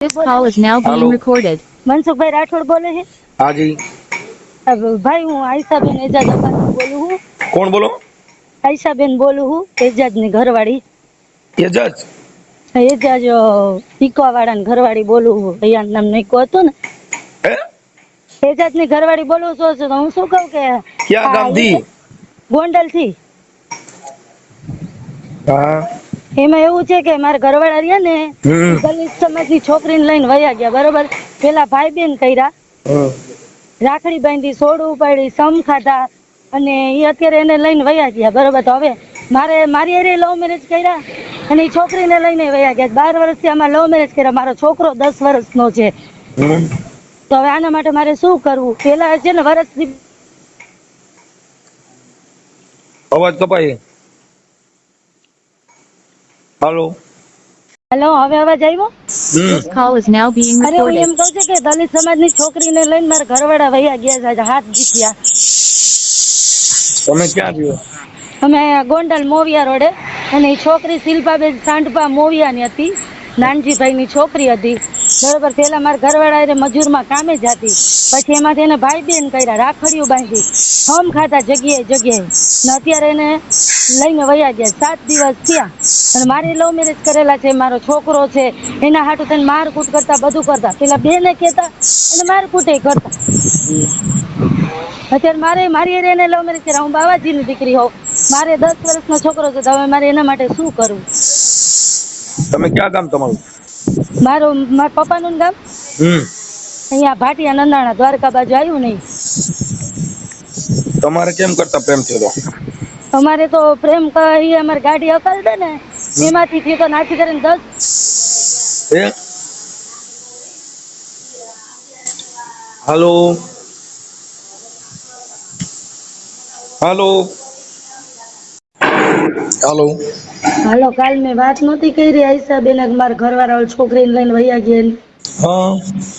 This call is now being Hello. recorded. Mansukhbhai Rathod બોલે છે? હા જી ભાઈ હું આયશાબેન એજાજ અબ્બાસી બોલું હું કોણ બોલો? આયશાબેન બોલું હું એજાજની ઘરવાળી. એજાજ? એજાજ ઈકવાવાળાની ઘરવાળી બોલું છું. અહીંયા નામ ઈકો હતો ને. હે? એજાજની ઘરવાળી બોલું છું છું તો હું શું કહું કે ક્યાં ગામથી? ગોંડલથી હા. એમાં એવું છે કે મારા ઘરવાળા રહ્યા ને હમ. સમાજની છોકરીને લઈને વયા ગયા બરોબર? પેલા ભાઈ બેન કર્યા રાખડી બાંધી સોડું ઉપાડી સમ ખાધા અને એ અત્યારે એને લઈને વયા ગયા બરોબર? તો હવે મારે મારી એરે લવ મેરેજ કર્યા અને એ છોકરીને લઈને વયા ગયા. બાર વર્ષથી આમાં લવ મેરેજ કર્યા. મારો છોકરો દસ વર્ષનો છે. તો હવે આના માટે મારે શું કરવું? પેલા છે ને વર્ષથી અવાજ કપાય. હાલો. હેલો હવે અવાજ આવ્યો? This call is now being અરે હું એમ recorded. કહું છું કે દલિત સમાજની છોકરીને લઈને મારા ઘરવાળા વયા ગયા છે હાથ જીત્યા તમે ક્યાં રહ્યો? અમે અહીંયા ગોંડલ મોવિયા રોડે અને એ છોકરી શિલ્પાબેન સાંઢપા મોવિયાની હતી નાનજીભાઈની છોકરી હતી. બરોબર પેલા મારા ઘરવાળા હારે મજૂરમાં કામે જ હતી પછી એમાંથી એને ભાઈ બેન કર્યા રાખડીઓ બાંધી. હમ ખાતા જગ્યાએ જગ્યાએ. ને અત્યારે એને લઈને વયા ગયા, સાત દિવસ થયા. અને મારે લવ મેરેજ કરેલા છે, મારો છોકરો છે. એના હાટું થઈને મારકૂટ કરતા, બધું કરતા. પેલા બેને કહેતા, અને મારકૂટે કરતા. અત્યારે મારે, મારી એને લવ મેરેજ કર્યા. હું બાવાજીની દીકરી હોઉં. મારે દસ વર્ષનો છોકરો છે, તો હવે મારે એના માટે શું કરવું તમે ક્યાં કામ તમારું? મારું મારા પપ્પાનું ગામ અહીંયા ભાટિયા નંદાણા દ્વારકા બાજુ આવ્યું નહીં. તમારે કેમ કરતા પ્રેમ થયો અમારે તો પ્રેમ કરી અમારી ગાડી હકાલતા ને એમાંથી થી તો નાખી કરીને દસ હાલો? હાલો? હાલો? હાલો કાલ મેં વાત નહોતી કરી આઈસા બેન મારા ઘરવાળા છોકરીને લઈને વૈયા ગયા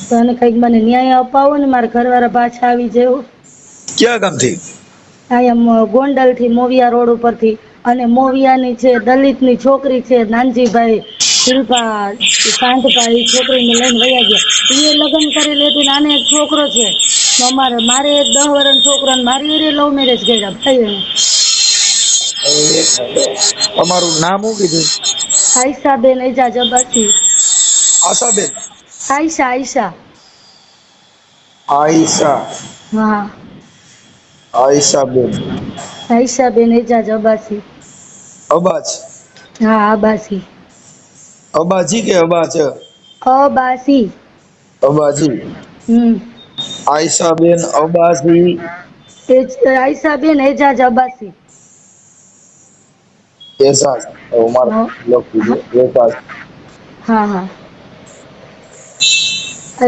તો એને કંઈક મને ન્યાય અપાવો ને મારા ઘરવાળા પાછા આવી જેવું ક્યાં ગામથી? અહીંયા ગોંડલથી મોવિયા રોડ ઉપરથી. અને મોવિયાની છે દલિતની છોકરી છે નાનજીભાઈ શિલ્પા શાંતભાઈ છોકરીને લઈને વયા ગયા. એ લગ્ન કરેલી હતી નાને એક છોકરો છે. અમારે મારે એક દસ વર્ષનો છોકરો મારી લવ મેરેજ કર્યા ભાઈ તમારું નામ શું કીધું? આયશા બેન એજાજ અબ્બાસી આશાબેન? આયશા આયશા આયશા. હા. આયશાબેન. આયશા બેન એજાજ અબ્બાસી અબાજ હા અબ્બાસી અબાજી કે અબાજ અબાસી. અબાજી. હમ. આયશાબેન અબાસી આયશા બેન એજાજ અબ્બાસી હા. લખી દે હા હા.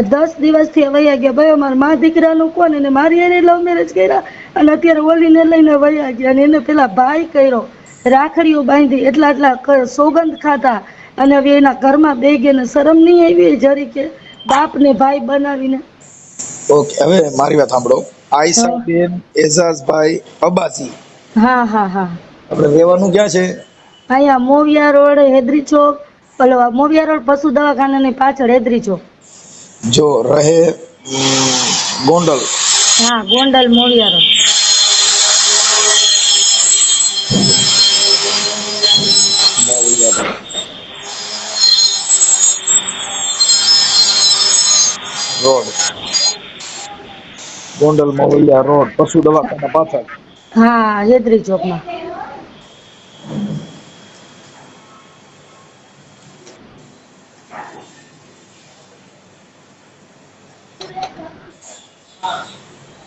દસ દિવસથી વયા ગયા. ભાઈ અમારા મા દીકરાનું કોણ? એને મારી એને લવ મેરેજ કર્યા. અને અત્યારે ઓલીને લઈને વયા ગયા. અને એને પેલા ભાઈ કર્યો. રાખડીઓ બાંધી. એટલા એટલા સોગંદ ખાતા અને હવે એના ઘરમાં બે ગયા શરમ નહીં આવી જરી કે બાપ ને ભાઈ બનાવીને. ઓકે હવે મારી વાત સાંભળો. આઈસા બેન એઝાઝ ભાઈ અબાસી હા હા હા. આપણે રહેવાનું ક્યાં છે? અહીંયા મોવિયા રોડ હેદરી ચોક પેલો મોવિયા રોડ પશુ દવાખાનાની પાછળ હેદરી ચોક. જો રહે ગોંડલ. હા Gondal Moviya road. Road. Gondal Moviya road પશુ દવાખાના પાછળ. હા હેદરી ચોકમાં.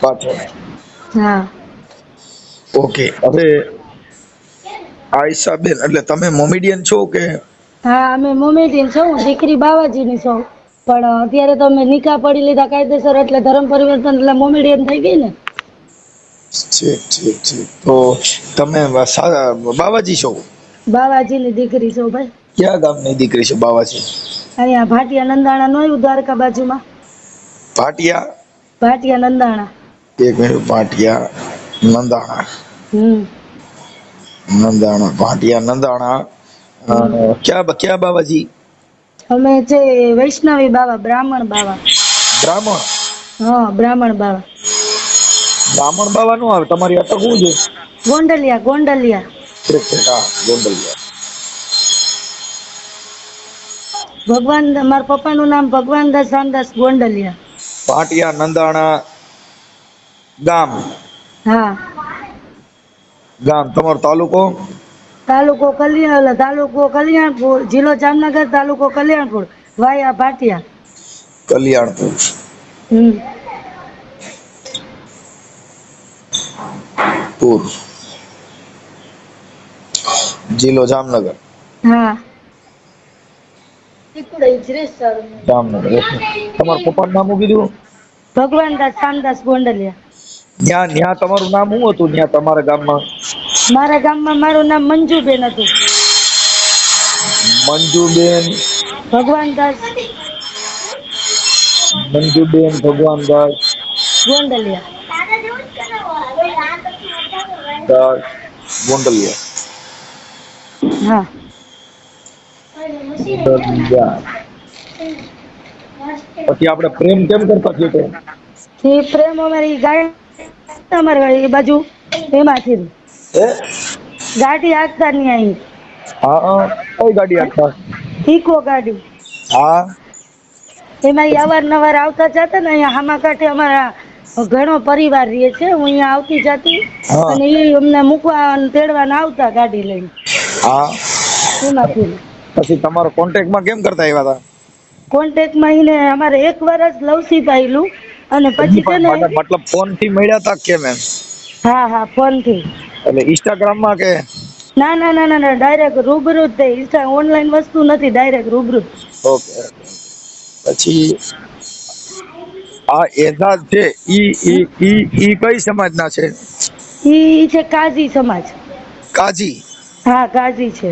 પાછળ. હા. ઓકે હવે આયશાબેન એટલે તમે મોમેડિયન છો કે? હા અમે મોમેડિયન છો હું દીકરી બાવાજીની છું. પણ અત્યારે તો અમે નિકાહ પડી લીધા કાયદેસર એટલે ધર્મ પરિવર્તન એટલે મોમેડિયન થઈ ગઈ ને. ઠીક ઠીક ઠીક. તો તમે બાવાજી છો? બાવાજીની દીકરી છો ભાઈ. ક્યાં ગામની દીકરી છે બાવાજી? અહીંયા ભાટિયા નંદાણા નો દ્વારકા બાજુમાં. ભાટિયા પાટિયા નંદાણા. એક મિનિટ પાટિયા નંદાણા. હમ. નંદાણા પાટિયા નંદાણા. ક્યાં ક્યાં બાવાજી? અમે છે વૈષ્ણવી બાવા બ્રાહ્મણ બાવા. બ્રાહ્મણ? હા બ્રાહ્મણ બાવા. બ્રાહ્મણ બાવા નું આવે તમારી અટક શું છે? ગોંડલિયા ગોંડલિયા. ઠીક હા ગોંડલિયા. ભગવાન મારા પપ્પાનું નામ ભગવાન દાસ રામદાસ ગોંડલિયા. પાટિયા નંદાણા ગામ. હા. ગામ તમારો તાલુકો? તાલુકો કલ્યાણ તાલુકો કલ્યાણપુર જિલ્લો જામનગર તાલુકો કલ્યાણપુર વાયા ભાટિયા કલ્યાણપુર. પુર. જિલ્લો જામનગર. હા. જામનગર ઓકે. પપ્પાનું નામ શું કીધું ભગવાનદાસ શામદાસ ગોંડલિયા ત્યાં ત્યાં તમારું નામ શું હતું ત્યાં તમારા ગામમાં મારા ગામમાં મારું નામ મંજુબેન હતું મંજુબેન ભગવાનદાસ મંજુબેન ભગવાનદાસ ગોંડલિયા દાસ ગોંડલિયા હા. પછી આપણે પ્રેમ કેમ કરતા છીએ તો? એ પ્રેમ અમારી ગાય અમારે એ બાજુ એમાંથી. એ ગાડી આગતા નહીં અહીં હા કઈ ગાડી આગતા ઇકો ગાડી. હા. એમાં અવારનવાર આવતા જતા ને અહીંયા હામા કાંઠે અમારા ઘણો પરિવાર રહે છે હું અહીંયા આવતી જતી અને એ અમને મૂકવા તેડવા આવતા ગાડી લઈને. હા. એમાંથી. પછી તમારો કોન્ટેક્ટમાં કેમ કરતા આવ્યા હતા? કોન્ટેક્ટમાં એને અમારે એક વર્ષ લવસી પાયેલું અને પછી છે ને મતલબ ફોનથી મળ્યા હતા કેમ એમ? હા હા ફોનથી. એટલે ઇન્સ્ટાગ્રામમાં કે? ના ના ના ના ના ડાયરેક્ટ રૂબરૂ જ તે. ઇન્સ્ટા ઓનલાઈન વસ્તુ નથી ડાયરેક્ટ રૂબરૂ ઓકે પછી આ એજાજ છે ઈ ઈ ઈ ઈ કઈ સમાજના છે? ઈ છે કાજી સમાજ. કાજી હા કાજી છે.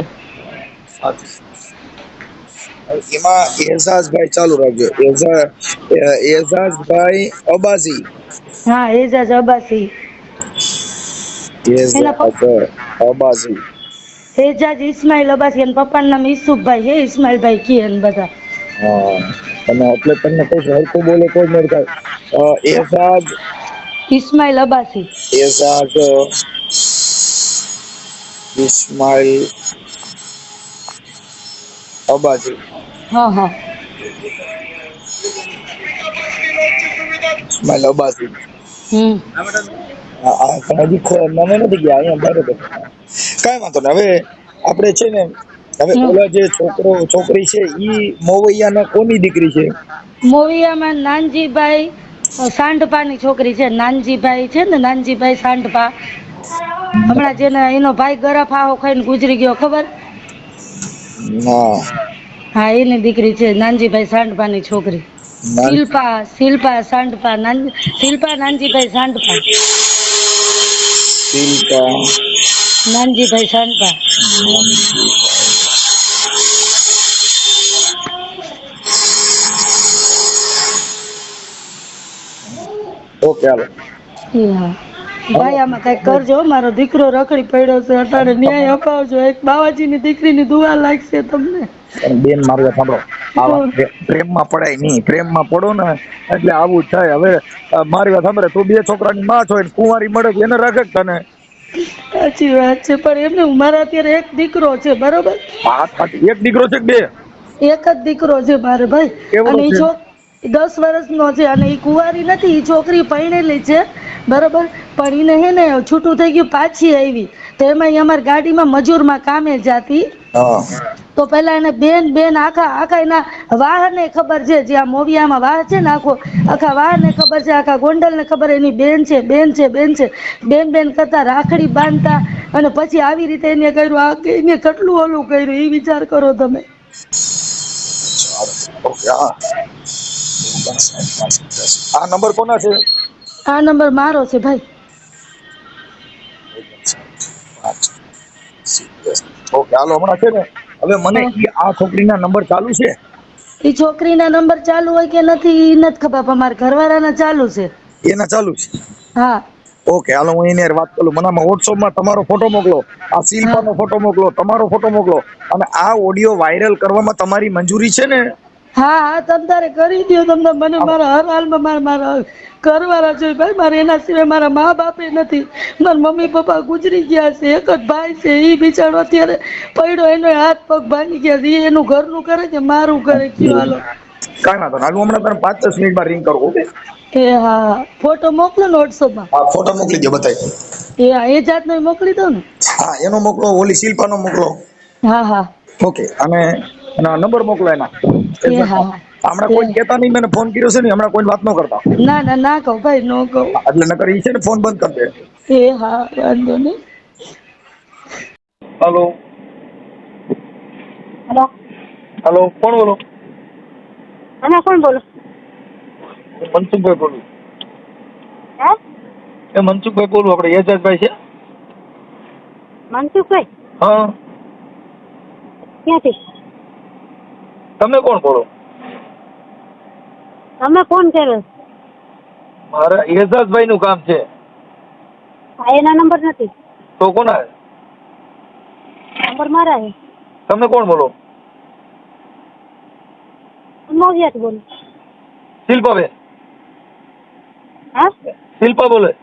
એમાં એઝાઝભાઈ ચાલુ રાખજો. એઝા એઝાઝભાઈ અબાસી હા એઝાઝ અબાસી એઝાઝ અબાઝી. એજાજ ઇસ્માઇલ અબાસી અને પપ્પાનું નામ ઈસુફભાઈ હે ઇસ્માઇલભાઈ કે ને બધા. હા અને એટલે તમને કોઈ હરખું બોલે કોઈ મેળ થાય. અ, એઝાઝ ઇસ્માઇલ અબાસી એઝાઝ ઇસ્માઇલ અબાજી. હા હા. ઇસ્માઇલ અબાજી. હમ. હજી નથી ગયા અહીંયા બરોબર કાંઈ વાંધો નહીં હવે આપણે છે ને હવે ઓલા જે છોકરો છોકરી છે ઈ મોવૈયાના કોની દીકરી છે? મોવિયામાં નાનજીભાઈ સાંઢપાની છોકરી છે. નાનજીભાઈ છે ને નાનજીભાઈ સાંઢપા. હમણાં જેને એનો ભાઈ ગરફ આવો ખાઈને ગુજરી ગયો ખબર? હા. એની દીકરી છે નાનજીભાઈ સાંઢપાની છોકરી. શિલ્પા શિલ્પા સાંડપા નાન શિલ્પા નાનજીભાઈ સાંડપા. શિલ્પા. નાનજીભાઈ સાંડપા. ઓકે હાલો. હા. ભાઈ આમાં કઈ કરજો મારો દીકરો રખડી પડ્યો છે અટાણે ન્યાય અપાવજો. એક બાવાજીની દીકરીની દુઆ લાગશે તમને. બેન મારું સાંભળો. આવા પ્રે- પ્રેમમાં પડાય નહીં. પ્રેમમાં પડો ને એટલે આવું થાય. હવે મારી વાત સાંભળે. તું બે છોકરાની માં છો કુંવારી મળે એને રાખે તને. સાચી વાત છે પણ એમને મારા અત્યારે એક દીકરો છે બરોબર? એક દીકરો છે બે? એક જ દીકરો છે મારે ભાઈ. અને છે? છોક દસ વર્ષનો છે અને એ કુંવારી નથી એ છોકરી પરણેલી છે બરોબર? પણ એને હે ને છૂટું થઈ ગયું પાછી આવી. તો એમાં અમારી ગાડીમાં મજૂરમાં કામે જાતી. તો પેલા એને બેન બેન આખા આખા એના વાહને ખબર છે જે આ મોવિયામાં વાહ છે ને આખો આખા વાહ ને ખબર છે આખા ગોંડલ ને ખબર એની બેન છે બેન છે બેન છે. બેન બેન કરતા રાખડી બાંધતા અને પછી આવી રીતે એને કર્યું આ એને કેટલું ઓલું કર્યું એ વિચાર કરો તમે. આ નંબર કોના છે? આ નંબર મારો છે ભાઈ. ઓકે હાલો હમણાં છે ને હવે મને ઈ આ છોકરીના નંબર ચાલુ છે? એ છોકરીના નંબર ચાલુ હોય કે નથી એ નથી ખબર પણ મારા ઘરવાળાના ચાલુ છે. એના ચાલુ છે? હા. ઓકે હાલો હું એને વાત કરું. મને આમાં વોટ્સઅપમાં તમારો ફોટો મોકલો આ શિલ્પાનો ફોટો મોકલો તમારો ફોટો મોકલો. અને આ ઓડિયો વાયરલ કરવામાં તમારી મંજૂરી છે ને? હા હા તમ તારે કરી દો તમને મને મારા હર હાલમાં મારા મારા કરવાના છે. ભાઈ મારે એના સિવાય મારા મા બાપે નથી. મારા મમ્મી પપ્પા ગુજરી ગયા છે. એક જ ભાઈ છે એ બિચારો અત્યારે પડ્યો એનો હાથ પગ ભાંગી ગયા છે. એનું ઘરનું કરે કે મારું કરે? કયો હાલો. કાંઈ વાંધો હાલ હમણાં તને પાંચ દસ મિનિટમાં રિંગ કરો ઓકે? એ હા ફોટો મોકલો ને વોટ્સઅપમાં હા ફોટો મોકલી દો બતાવી એ હા એ જાતનો મોકલી દો ને. હા એનો મોકલો ઓલી શિલ્પાનો મોકલો. હા હા. ઓકે અને નંબર મોકલો એના. હમણાં કોઈ કહેતા નહીં મને ફોન કર્યો છે ને હમણાં કોઈ વાત ન કરતા. ના ના ના કહો ભાઈ નો કહો. એટલે નકર ઈ છે ને ફોન બંધ કરી દે. એ હા વાંધો નહીં. હેલો. હેલો. હેલો કોણ બોલો? તમે કોણ બોલો? મનસુખભાઈ બોલું. હે? એ મનસુખભાઈ બોલું આપણે એજાજભાઈ છે? મનસુખભાઈ? હા. ક્યાંથી? તમે કોણ બોલો? તમે કોણ કર્યો. મારે એજાજભાઈ નું કામ છે. એના નંબર નથી. તો કોના? નંબર મારા છે. તમે કોણ બોલો? મોવિયાથી બોલો. શિલ્પાબેન. હા? શિલ્પા બોલે.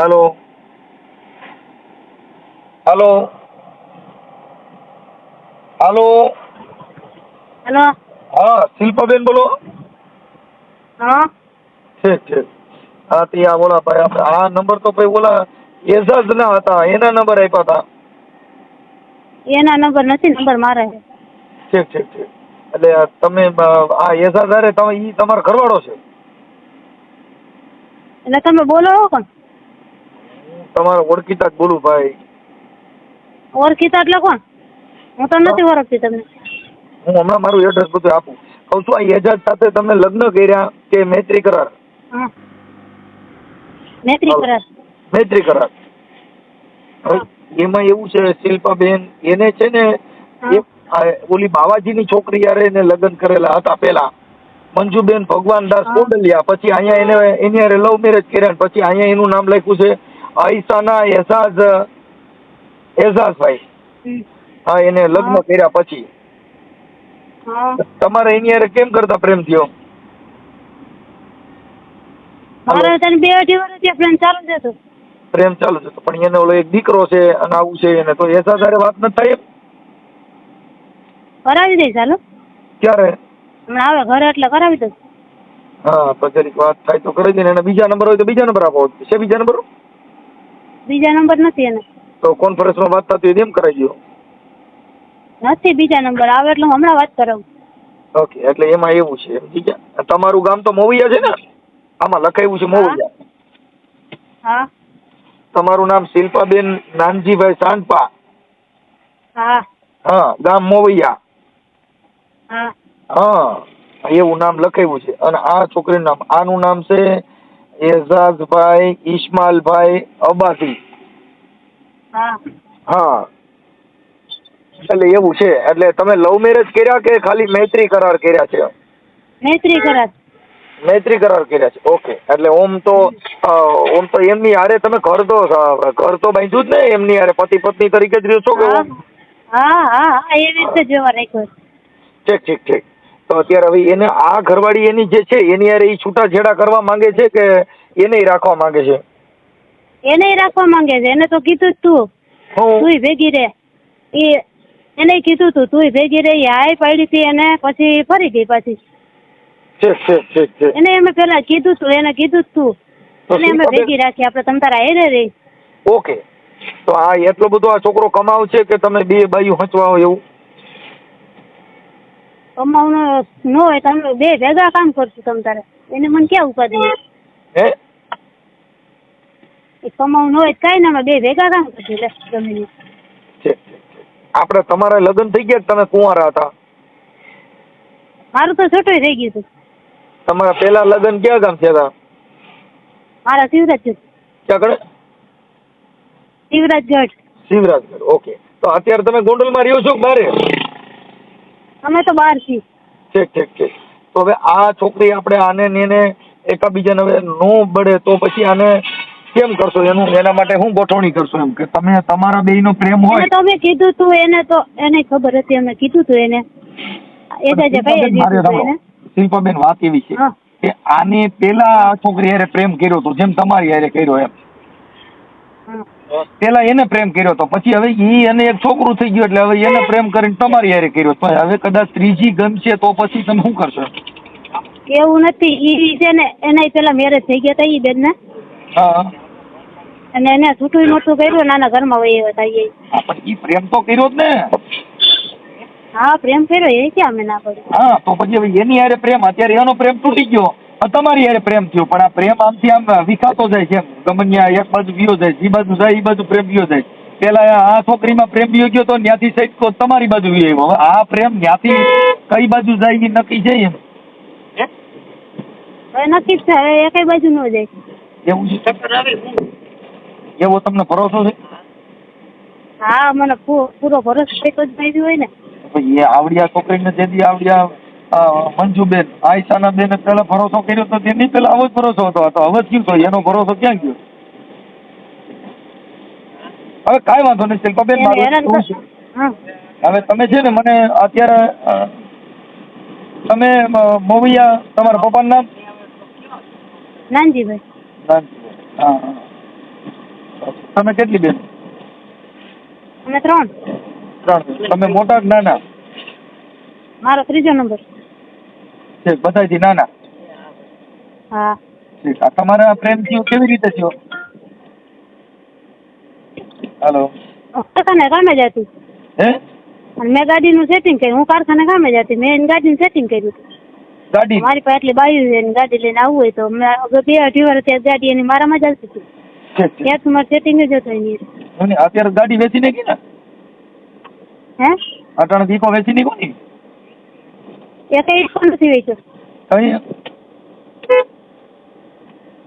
હેલો. હાલો. હાલો. હેલો. હા શિલ્પાબેન બોલો. હા. ઠીક ઠીક. હા તે આ બોલા ભાઈ આપણે આ નંબર તો ભાઈ ઓલા એઝાઝ ના હતા એના નંબર આપ્યા હતા. એના નંબર નથી નંબર મારા. ઠીક ઠીક ઠીક. એટલે તમે આ એઝાઝ અરે તમે ઈ તમારો ઘરવાળો છે? એટલે તમે બોલો પણ કોણ? તમારો ઓળખીતા જ બોલું ભાઈ. ઓળખીતા એટલે કોણ? હું તો નથી ઓળખતી તમને. હું હમણાં મારું એડ્રેસ બધું આપું. કહું છું આ એજાજ સાથે તમે લગ્ન કર્યા કે મૈત્રી કરાર? મૈત્રી કરાર. મૈત્રી કરાર. એમાં એવું છે શિલ્પાબેન એને છે ને ઓલી બાવાજીની છોકરી યારે એને લગ્ન કરેલા હતા પેલા મંજુબેન ભગવાન દાસ. કોડલિયા. પછી અહીંયા એને એની યારે લવ મેરેજ કર્યા પછી અહીંયા એનું નામ લખ્યું છે આઈસાના એઝાઝ એઝાઝભાઈ. હા એને લગ્ન કર્યા પછી. તમારે એની હારે કેમ કરતા પ્રેમ થયો? મારે તને બે અઢી વર્ષથી પ્રેમ ચાલુ જ હતો. પ્રેમ ચાલુ છે હતો પણ એને ઓલો એક દીકરો છે અને આવું છે એને તો એસા સાથે વાત નથી થાય કરાવી દઈશ હાલો ક્યારે? હમણાં આવે ઘરે એટલે કરાવી દઉં. હા તો જરીક વાત થાય તો કરી દે એને બીજા નંબર હોય તો બીજા નંબર આપો. છે બીજા નંબર? બીજા નંબર નથી એને. તો કોન્ફરન્સમાં વાત થતી એમ કરાવી દો નથી બીજા નંબર આવે એટલે હું હમણાં વાત કરાવું. ઓકે એટલે એમાં એવું છે ગયા તમારું ગામ તો મોવિયા છે ને? આમાં લખાયું છે મોવિયા. હા. તમારું નામ શિલ્પાબેન નાનજીભાઈ સાંડપા. હા. હા ગામ મોવૈયા. હા. હા એવું નામ લખાયું છે. અને આ છોકરીનું નામ આનું નામ છે એઝાઝભાઈ ઇસ્માલભાઈ અબાસી. હા. હા. એટલે એવું છે. એટલે તમે લવ મેરેજ કર્યા કે ખાલી મૈત્રી કરાર કર્યા છે? મૈત્રી કરાર. મૈત્રી કરાર કર્યા છે. ઓકે. એટલે ઓમ તો ઓમ તો એમની હારે તમે ઘર તો ઘર તો બાંધ્યું જ ને? એમની હારે પતિ પત્ની તરીકે જ રહ્યો છો કે હા. હા હા એવી રીતે જોવા રાખ્યો ઠીક ઠીક ઠીક. તો અત્યારે હવે એને આ ઘરવાળી એની જે છે એની હારે એ છૂટાછેડા કરવા માંગે છે કે એને રાખવા માંગે છે? એને રાખવા માંગે છે. એને તો કીધું જ તું. ભેગી રે. એ એને કીધું તું તું ભેગી રહી આય હાય પાડી હતી અને પછી ફરી ગઈ પાછી. એને અમે પેલા કીધું તું એને કીધું તું. એને અમે ભેગી રાખી આપણે તમ તારા હેરે રહી. ઓકે. તો આ એટલો બધો આ છોકરો કમાવ છે કે તમે બે બાયું હોય એવું? કમાવનો ન હોય તમે બે ભેગા કામ કરશું તમ તારે. એને મને ક્યાં ઉપાધિ? હે? કમાવું ન હોય કાંઈ ના બે ભેગા કામ કરશું લે જમીન આપણે તમારા લગ્ન થઈ ગયા તમે કુંવારા હતા? મારું તો છોટું થઈ ગયું હતું તમારા પેલા લગ્ન ક્યાં ગામ થયા હતા? મારા શિવરાજ ક્યાં કણે? શિવરાજગઢ. શિવરાજગઢ ઓકે. તો અત્યારે તમે ગોંડલમાં રહ્યો છો બારે? અમે તો બહાર છીએ. ઠીક ઠીક ઠીક. તો હવે આ છોકરી આપણે આને ને એકાબીજાને હવે નો બળે તો પછી આને કેમ કરશો? એનું એના માટે શું ગોઠવણી કરશો એમ કે તમે તમારા બેયનો પ્રેમ હોય. તો અમે કીધું તું એને તો એને ખબર હતી અમે કીધું તું એને. એ જે કઈ શિલ્પાબેન, એને. વાત એવી છે કે આને પેલા છોકરી હારે પ્રેમ કર્યો હતો જેમ તમારી હારે કર્યો એમ. પેલા એને પ્રેમ કર્યો હતો પછી હવે ઈ અને એક છોકરું થઈ ગયું એટલે હવે એને પ્રેમ કરીને તમારી હારે કર્યો તો હવે કદાચ ત્રીજી ગમશે તો પછી તમે શું કરશો? એવું નથી. ઈ છે ને એના પેલા મેરેજ થઈ ગયા હતા ઈ બેન ને હા. અને એને છૂટું મોટું કર્યું નાના ઘરમાં વહી થઈ. પણ ઈ પ્રેમ તો કર્યો જ ને. હા પ્રેમ કર્યો એ ક્યાં અમે ના કર્યું? હા તો પછી હવે એની હારે પ્રેમ અત્યારે એનો પ્રેમ તૂટી ગયો. તમારી હારે પ્રેમ થયો પણ આ પ્રેમ આમથી આમ વિખાતો જાય છે ગમન્યા એક બાજુ વિયો જાય જે બાજુ જાય એ બાજુ પ્રેમ વિયો જાય. પેલા આ છોકરીમાં પ્રેમ વિયો ગયો તો ત્યાંથી સાઈડ તો તમારી બાજુ વિયો આવ્યો હવે આ પ્રેમ ત્યાંથી કઈ બાજુ જાય એ નક્કી છે એમ? નક્કી જ છે હવે એ કઈ બાજુ ન જાય. એવું છે? એવો તમને ભરોસો છે? હા મને પૂરો ભરોસો એક જ ભાઈ હોય ને. એ આવડિયા છોકરીને જેથી આવડિયા મંજુબેન આયશાના બેન પેલા ભરોસો કર્યો તો તેની પેલા આવો જ ભરોસો હતો. તો હવે જ ગયો એનો ભરોસો ક્યાં ગયો? હવે કાંઈ વાંધો નહીં શિલ્પાબેન મારું છે? હવે તમે છે ને મને અત્યારે તમે મોવિયા તમારા પપ્પાનું નામ? નાનજીભાઈ. નાનજીભાઈ. હા હા. તમે કેટલી બેન? અમે ત્રણ. ત્રણ. તમે મોટા કે નાના? મારો ત્રીજો નંબર. છે બધાથી નાના? હા. ઠીક. આ તમારા પ્રેમ થયો કેવી રીતે થયો? હાલો. કારખાને કામે જતી. હે? મેં ગાડીનું સેટિંગ કર્યું. હું કારખાને કામે જતી. મેં એની ગાડીનું સેટિંગ કર્યું. ગાડી? મારી પાસે એટલી બાયું છે ગાડી લઈને આવવું હોય તો. મેં બે અઢી વાર ત્યાં ગાડી એની મારામાં જ આવતી હતી. ઠીક ત્યાં તમારે સેટિંગ જ હતું એની અત્યારે ગાડી વેચી નાખી ને? હે? અટાણે દીકો વેચી નાખો ને? એ કઈ નથી વેચ્યો. કઈ?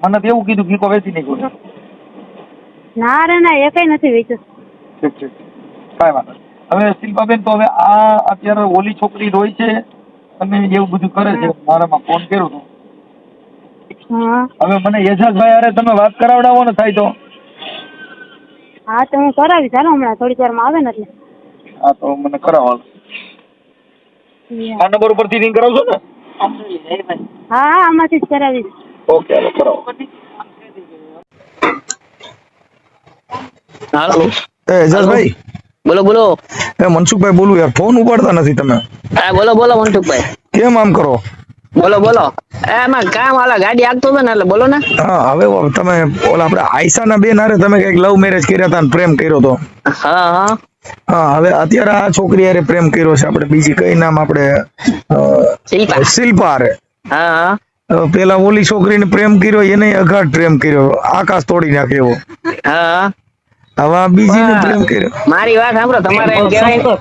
મને તો એવું કીધું ગીકો વેચી નાખો ના રે ના એ કઈ નથી વેચ્યો. ઠીક ઠીક કાંઈ વાંધો નહીં. હવે શિલ્પાબેન તો હવે આ અત્યારે ઓલી છોકરી રોય છે અને એવું બધું કરે છે. મારામાં ફોન કર્યો હતો હવે મને એજાજભાઈ અરે તમે વાત કરાવડાવો ને થાય તો. હા તો હું કરાવીશ ચાલો હમણાં થોડીક વારમાં આવે ને એટલે. હા તો મને કરાવો. આ નંબર ઉપરથી રિંગ કરાવશો ને? હા હા આમાંથી જ કરાવીશ. ઓકે હાલો કરાવો. હાલો. એ એજાજભાઈ બોલો બોલો. એ મનસુખભાઈ બોલું યાર ફોન ઉપાડતા નથી તમે. હા બોલો બોલો મનસુખભાઈ. કેમ આમ કરો? બોલો બોલો. એમાં કામ હાલા ગાડી આગતો હતો ને એટલે બોલો ને. હા હવે તમે ઓલા આપણે આયશાના બેન હારે તમે કંઈક લવ મેરેજ કર્યા હતા ને પ્રેમ કર્યો હતો હા હા. હા હવે અત્યારે આ છોકરી હારે પ્રેમ કર્યો છે. આપણે બીજી કઈ નામ આપણે શિલ્પા. શિલ્પા હારે. હા પેલા ઓલી છોકરીને પ્રેમ કર્યો એને અઘાટ પ્રેમ કર્યો. આકાશ તોડી નાખ્યો એવો. હા હવે બીજી બીજીને પ્રેમ કર્યો. મારી વાત સાંભળો તમારે એમ કહેવાય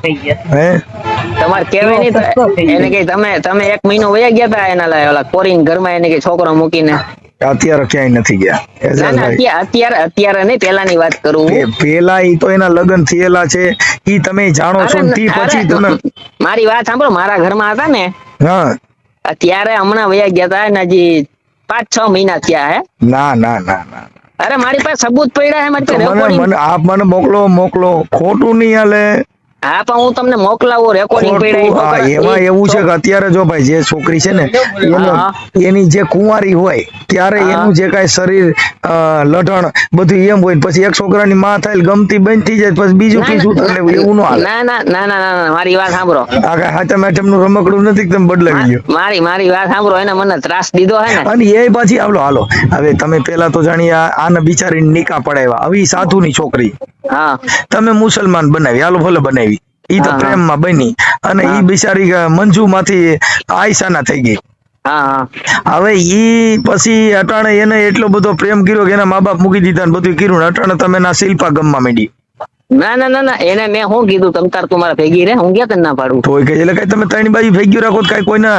હે? તમારે કહેવાય નહીં એને કઈ તમે તમે એક મહિનો વયા ગયા હતા એના લાય ઓલા કોરીન ઘરમાં એને કઈ છોકરો મૂકીને. અત્યારે ક્યાંય નથી ગયા. અત્યારે અત્યારે નહીં પેલાની વાત કરું પેલા ઈ તો એના લગ્ન થયેલા છે. ઈ તમે જાણો છો તી પછી તમે મારી વાત સાંભળો મારા ઘરમાં હતા ને. હા. અત્યારે હમણાં વયા ગયા હતા ને હજી પાંચ છ મહિના થયા હે. ના ના ના ના. અરે મારી પાસે સબૂત પડ્યા હે મારી પાસે. મને આપ મને મોકલો મોકલો. ખોટું નહીં હાલે. હા પણ હું તમને મોકલાવું રેકોર્ડિંગ એમાં એવું છે કે અત્યારે જો ભાઈ જે છોકરી છે ને એની જે કુંવારી હોય ત્યારે. એનું જે કાંઈ શરીર લઢણ બધું એમ હોય પછી એક છોકરાની માં થાય ગમતી બંધ થઈ જાય પછી બીજું કઈ શું થાય એવું ન હાલે. ના ના ના ના ના ના, મારી વાત સાંભળો. આ કાંઈ મેટમનું રમકડું નથી કે તમે બદલાવી ગયો મારી મારી વાત સાંભળો એને મને ત્રાસ દીધો હે ને. અને એ પછી આવલો હાલો. હવે તમે પેલા તો જાણી આને બિચારીને નિકા પડાવ્યા. આવી સાધુ સાધુની છોકરી. હા. તમે મુસલમાન બનાવી હાલો ભલે બનાવી. ઈ તો. પ્રેમમાં બની. અને ઈ બિચારી મંજુ માંથી આયશાના થઈ ગઈ. હવે ઈ પછી અટાણે એને એટલો બધો પ્રેમ કર્યો કે એના મા બાપ મૂકી દીધા ને બધું કર્યું અટાણે તમે ના શિલ્પા ગમવા માંડી. ના ના ના ના. એને મેં શું કીધું? તમ તાર તું મારા ભેગી રે હું ક્યાં તને ના પાડું? તો એટલે કઈ તમે ત્રણ બાજુ ભેગ્યું રાખો કઈ કોઈના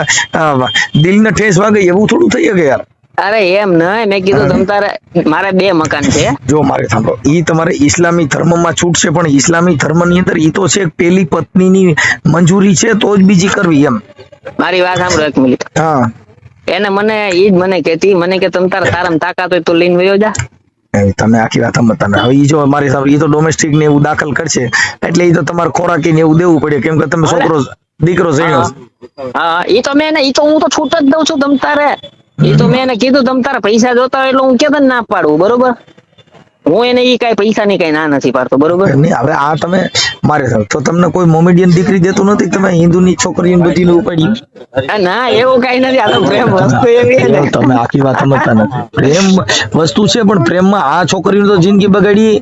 દિલ ને ઠેસ વાગે એવું થોડું થઈ શકે યાર. અરે એમ નહીં મેં કીધું તમ તારે મારે બે મકાન છે. જો મારે સાંભળો ઈ તમારે ઇસ્લામી ધર્મમાં છૂટ છે પણ ઇસ્લામી ધર્મની અંદર ઈ તો છે પેલી પત્નીની મંજૂરી છે તો જ બીજી કરવી એમ. મારી વાત સાંભળો એક મિનિટ. હા. એને મને ઈ જ મને કહેતી મને કે તમ તારે તારામાં તાકાત હોય તો લઈને વયો જા. તમે આખી વાત સમજતા તમે હવે ઈ જો મારી સામે ઈ તો ડોમેસ્ટિક ને એવું દાખલ કરશે એટલે ઈ તો તમારે ખોરાકી ને એવું દેવું પડે. કેમ કે તમે છોકરો દીકરો છે. હા ઈ તો મેં ઈ તો હું તો છૂટ જ દઉં છું તમ તારે. ઈ તો મેં એને કીધું તમ તારા પૈસા જોતા હોય એટલે હું કેદન ના પાડું બરોબર? હું એને એ કઈ પૈસા ની કઈ ના નથી પાડતો બરોબર? નહીં હવે આ તમે મારે તો તમને કોઈ મોમેડિયન દીકરી દેતું નથી તમે હિન્દુની છોકરી બધી ઉપાડી ના એવું કઈ નથી આ તો પ્રેમ વસ્તુ એવી છે તમે આખી વાત સમજતા નથી. પ્રેમ વસ્તુ છે પણ પ્રેમમાં આ છોકરીની તો જિંદગી બગાડી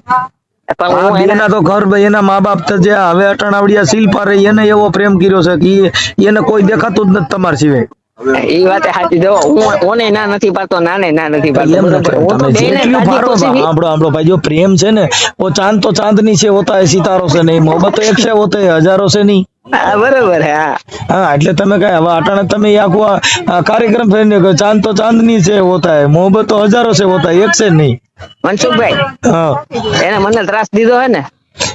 એના તો ઘર એના મા બાપ જે હવે અટણાવડિયા શિલ્પા રહી એને એવો પ્રેમ કર્યો છે કે એને કોઈ દેખાતું જ નથી તમારા સિવાય. એ વાત સાચી. જો ઓને ના નથી પાડતો નાને ના નથી પાડતો. આપણો આપણો ભાઈ જો પ્રેમ છે ને ઓ ચાંદ તો ચાંદની છે હોતા સિતારો છે નહીં મોહબત તો એક છે હોતે હજારો છે નહીં બરોબર હા. હા એટલે તમે કઈ હવે અટાણે તમે આખું કાર્યક્રમ ફેરને કહો ચાંદ તો ચાંદની છે હોતા મોહબત તો હજારો છે હોતા એક છે નહીં મનસુખભાઈ હા. એને મને ત્રાસ દીધો હે ને?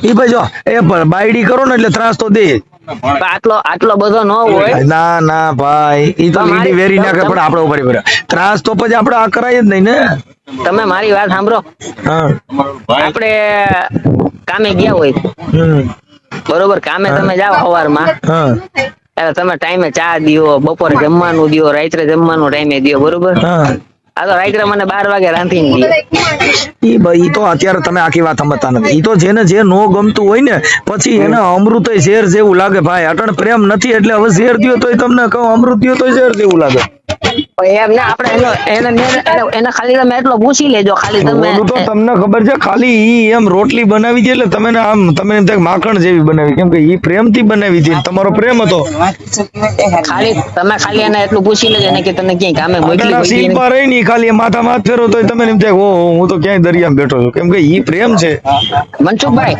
એ ભાઈ જો એ પણ બાયડી કરો ને એટલે ત્રાસ તો દે. આટલો આટલો બધો ન હોય. ના ના ભાઈ. ઈ તો લીડી વેરી નાખે પણ આપણે ઉપર ઉપર ત્રાસ તો પછી આપણે આ કરાય જ નહીં ને. તમે મારી વાત સાંભળો. આપણે કામે ગયા હોય. બરોબર કામે તમે જાઓ સવારમાં. એટલે ત્યારે તમે ટાઈમે ચા દિયો બપોરે જમવાનું દિયો રાત્રે જમવાનું ટાઈમે દિયો બરોબર? આ તો રાત્રે મને બાર વાગે રાંધી ઈ ભાઈ ઈ તો અત્યારે તમે આખી વાત સમજતા નથી. ઈ તો જેને જે નો ગમતું હોય ને, પછી એને અમૃત ઝેર જેવું લાગે. ભાઈ, અટણ પ્રેમ નથી એટલે હવે ઝેર દો તોય તમને કહું, અમૃત દો તોય ઝેર જેવું લાગે. પણ આપણે એનો એને એને- એને ખાલી તમે એટલો પૂછી લેજો ખાલી તમે તો તમને ખબર છે ખાલી ઈ એમ રોટલી બનાવી છે એટલે તમે આમ તમે એમ માખણ જેવી બનાવી. કેમ કે ઈ પ્રેમથી બનાવી હતી તમારો પ્રેમ હતો. ખાલી તમે ખાલી એને એટલું પૂછી લેજો કે તને ક્યાંય કામે મોકલી રહી ની ખાલી માથા માથ ફેરો તો તમે એમ થાય હું તો ક્યાંય દરિયામાં બેઠો છું. કેમ કે ઈ પ્રેમ છે. મનસુખભાઈ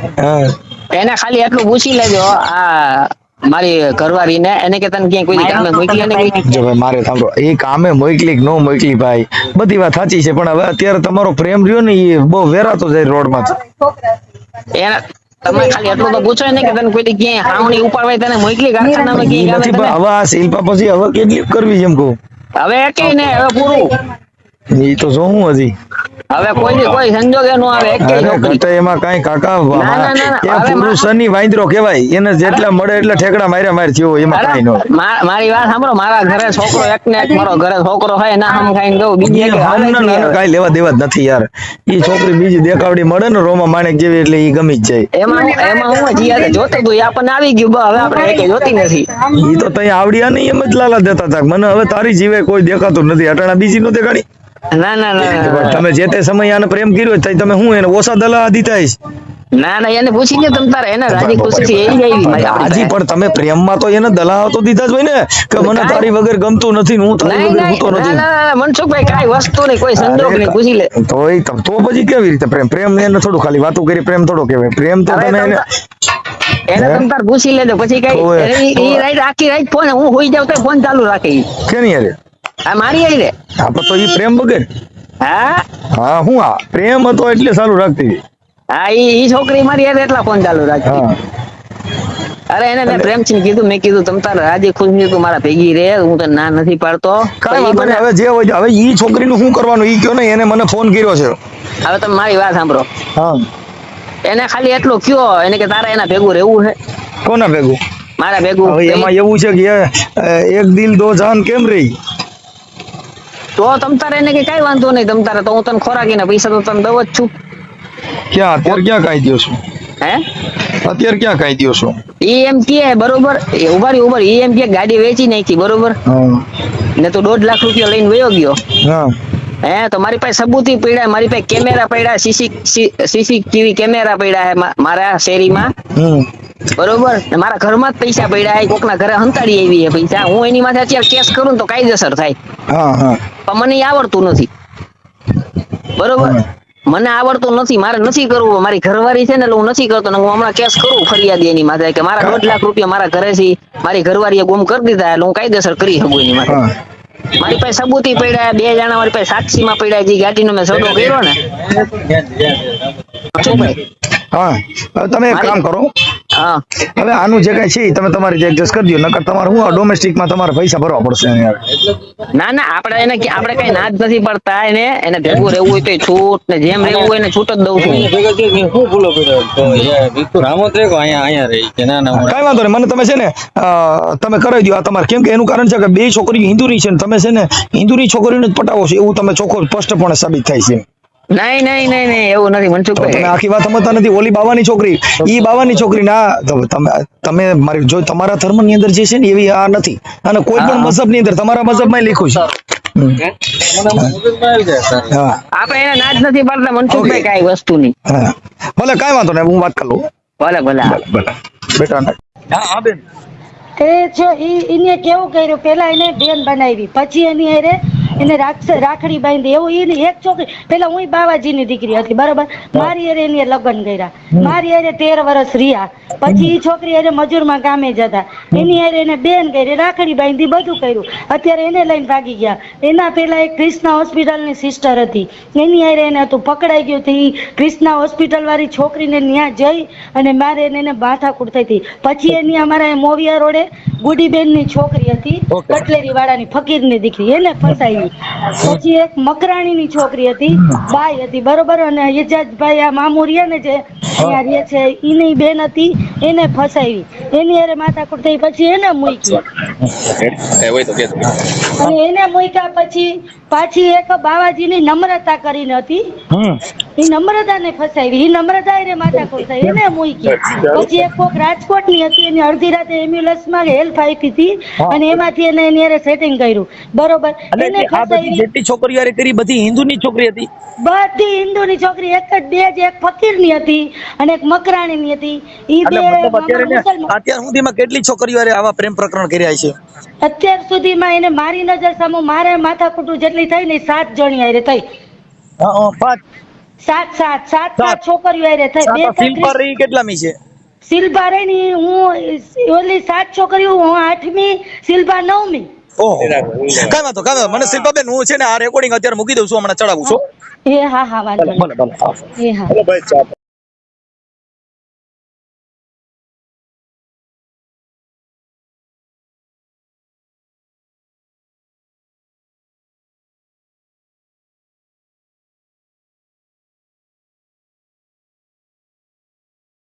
એને ખાલી એટલું પૂછી લેજો આ મારી ઘરવાળીને એને કે તને ક્યાંય કોઈ કામે મોકલી ને જો ભાઈ મારે સાંભળો એ કામે મોકલી કે નો મોકલી ભાઈ? બધી વાત સાચી છે પણ હવે અત્યારે તમારો પ્રેમ રહ્યો ને એ બહુ વેરાતો જાય રોડમાં એને તમે ખાલી એટલું તો પૂછો ને કે તને કોઈ ક્યાંય હાવણી ઉપાડવાય તને મોકલી કારખાનામાં ક્યાંય નથી પણ હવે આ શિલ્પા પછી હવે કેટલી કરવી જેમ કહું? હવે કે ને હવે પૂરું. એ તો જોઉં હજી. હવે કોઈ કોઈ સંજોગે નો આવે છોકરી ઘટે એમાં કાંઈ કાકા એ પુરુષની વાંદરો કહેવાય એને જેટલા મળે એટલા ઠેકડા માર્યા માર થયો એમાં કાંઈ ન મારી વાત સાંભળો મારા ઘરે છોકરો એક ને એક મારો ઘરે છોકરો હોય ના હમ ખાઈને ગયો બીજી એક. કાંઈ લેવા દેવા જ નથી યાર. ઈ છોકરી બીજી દેખાવડી મળે ને રોમા માણેક જેવી એટલે ઈ ગમી જ જાય. એમાં એમાં હું જીયા જોતો તો આપણને આવી ગયું હવે આપણે એકે જોતી નથી. ઈ તો તઈ આવડ્યા નહીં એમ જ લાલા દેતા હતા મને હવે તારી જીવે કોઈ દેખાતું નથી અટાણા બીજી નો દેખાડી. ના ના ના. તમે જે તે સમય આને પ્રેમ કર્યો તઈ તમે હું એને ઓછા દલા દીધા. ના ના એને પૂછીને તમ તારે એને રાજી ખુશી થી જ આવી મારી હાજી પણ તમે પ્રેમમાં તો એને દલાવ તો દીધા જ હોય ને કે મને તારી વગર ગમતું નથી હું તારી વગર ગમતો નથી. ના, ના, મનસુખભાઈ કાંઈ વસ્તુ નહીં કોઈ સંજોગ નહીં પૂછી લે. તોય તમ- તો પછી કેવી રીતે પ્રેમ? પ્રેમ એને થોડું ખાલી વાતો કરી પ્રેમ થોડો કહેવાય. પ્રેમ તો તમે એને એને તમ તાર પૂછી લેજો પછી કઈ એ- રાઈટ આખી રાઈટ ફોન હું હોઈ જાવ તો ફોન ચાલુ રાખે કે નહીં યારે આ મારી આવી રે. આપણે તો ઈ પ્રેમ વગર. હા? હા હું આ? પ્રેમ હતો એટલે સારું રાખતી હા ઈ છોકરી મારી યાર એટલા ફોન ચાલુ રાખતી અરે એને મેં પ્રેમથી કીધું મેં કીધું તમ તાર રાજી ખુશી તું મારા ભેગી રે હું તને ના નથી પાડતો. હવે જે હોય. હવે ઈ છોકરીનું શું કરવાનું? ઈ કયો ને એને મને ફોન કર્યો છે. હવે તમે મારી વાત સાંભળો. હા. એને ખાલી એટલું કયો એને કે તારા એના ભેગું રહેવું છે? કોના ભેગું? મારા ભેગું એમાં એવું છે કે એક દિલ દો જાન કેમ રહી? તો તમ તારે એને કે કઈ વાંધો નહીં તમ તારે તો હું તને ખોરાકીને પૈસા તો તને દઉં જ છું. ક્યાં અત્યારે ક્યાં કાઈ દો છું? હે? અત્યારે ક્યાં કાઈ દો છો? ઈ એમ કે બરોબર એ ઊભા રહી ઊભા એમ કે ગાડી વેચી નાખી બરોબર? ને તો દોઢ લાખ રૂપિયા લઈને વયો ગયો. હા. હે તો મારી પાસે સબૂતી પડ્યા મારી પાસે કેમેરા પડ્યા સીસી સીસી ટીવી કેમેરા પડ્યા હે મારા શેરીમાં. બરોબર? મારા ઘરમાં જ પૈસા પડ્યા હે કોકના ઘરે હંતાડી આવી હે પૈસા. હું એની માથે અત્યારે કેસ કરું તો કાયદેસર થાય. હા હા. પણ મને આવડતું નથી. બરોબર? મને આવડતું નથી મારે નથી કરવું. મારી ઘરવાળી છે ને એટલે હું નથી કરતો. ને હું હમણાં કેસ કરું ફરિયાદ એની માથે કે મારા દોઢ લાખ રૂપિયા મારા ઘરે થી મારી ઘરવાળીએ ગુમ કરી દીધા એટલે હું કાયદેસર કરી શકું એની માથે. મારી પાસે સબૂતી પડ્યા બે જણા મારી પાસે સાક્ષીમાં પડ્યા જે ગાડીનો મેં સોદો કર્યો ને. શું ભાઈ હા. તમે એક કામ કરો. હા. હવે આનું જે કઈ છે તમે તમારી રીતે એડજસ્ટ કરી દો નકર તમારે હું ડોમેસ્ટિકમાં તમારે પૈસા ભરવા પડશે ના ના આપણે એને આપણે કઈ ના જ નથી પડતા એને. એને ભેગું રહેવું હોય તો છૂટ ને જેમ રહેવું હોય એને છૂટ જ દઉં છું. શું ભૂલો કર્યો? તો યાર વિકુ રામોદ રે અહીંયા અહીંયા રહી કે ના ના કઈ વાંધો નહીં. મને તમે છે ને તમે કરાવી દો. આ તમારે કેમ કે એનું કારણ છે કે બે છોકરીઓ હિન્દુની છે ને તમે છે ને હિન્દુની છોકરીઓને જ પટાવો છો. એવું તમે ચોખ્ખો સ્પષ્ટપણે સાબિત થાય છે. નહીં નહીં નહીં નહીં એવું નથી તો તમે આખી વાત સમજતા નથી ઓલી બાવાની છોકરી ઈ બાવાની છોકરી ના તમે તમે મારી જો તમારા ધર્મની અંદર જે છે ને એવી આ નથી. અને કોઈ પણ મઝહબની અંદર તમારા મઝહબમાં લખ્યું છે. આપણે એને ના જ નથી પાડતા મનસુખભાઈ કઈ વસ્તુની. ભલે કઈ વાંધો નહીં હું વાત કરું. ભલે ભલે ભલે. બેટા હા હા બેન. એ એને કેવું કર્યું? પેલા એને બેન બનાવી. પછી એની અરે એને રાક્ષ- રાખડી બાંધી. એવું એની એક છોકરી પેલા હું બાવાજીની દીકરી હતી બરોબર? મારી અરે એની લગ્ન કર્યા. મારી અરે તેર વર્ષ રહ્યા. પછી એ છોકરી હારે મજૂરમાં કામે જતા. એની હારે એને બેન કરી રાખડી બાંધી બધું કર્યું. અત્યારે એને લઈને ભાગી ગયા. એના પેલા એક ક્રિષ્ના હોસ્પિટલની સિસ્ટર હતી. એની હારે એને હતું પકડાઈ ગયું હતી. ક્રિષ્ના હોસ્પિટલ વાળી છોકરીને ત્યાં જઈ અને મારે એને માથાકૂટ થઈ હતી પછી એની અમારા મોવિયા રોડે ગુડીબેનની છોકરી હતી કટલેરી વાળાની ફકીરની દીકરી. એને ફસાઈ પછી એક મકરાણીની છોકરી હતી. બાઈ હતી બરોબર? અને એજાજભાઈ આ મામુરિયા ને જે અહીંયા રહે છે એની બેન હતી એને ફસાવી એની હારે માથાકૂટ થઈ પછી એને મૂકી અને એને મૂક્યા પછી પાછી એક બાવાજીની નમ્રતા કરીને હતી. એ નમ્રતાને ફસાવી. એ નમ્રતા એને માતા થઈ એને મૂકી પછી એક કોક રાજકોટની હતી. એની અડધી રાતે એમ્બ્યુલન્સમાં હેલ્પ આપી હતી. અને એમાંથી એને એની અરે સેટિંગ કર્યું. બરોબર. એને ફસાવી. જેટલી છોકરીઓ કરી બધી હિન્દુની છોકરી હતી? બધી હિન્દુની છોકરી. એક જ બે જ એક ફકીરની હતી અને એક મકરાણીની હતી. ઈ બે અત્યારે ને સુધીમાં કેટલી છોકરીઓ હારે આવા પ્રેમ પ્રકરણ કર્યા છે? અત્યાર સુધીમાં એને મારી નજર સામે મારે માથાકૂટું જેટલી થઈ ને સાત જણી હારે થઈ. હા, હા, પાંચ. સાત સાત સાત સાત. છોકરીઓ હારે થઈ. બે સિલ્પર સિલ્પા કેટલામી છે? શિલ્પા રહી ની હું ઓલી સાત છોકરીઓ હું આઠમી શિલ્પા નવમી. ઓહો. કાંઈ વાંધો કાંઈ મને શિલ્પાબેન હું છે ને આ રેકોર્ડિંગ અત્યારે મૂકી દઉં છું હમણાં ચડાવું છું. એ હા હા વાંધો. ભલે ભલે. એ હા.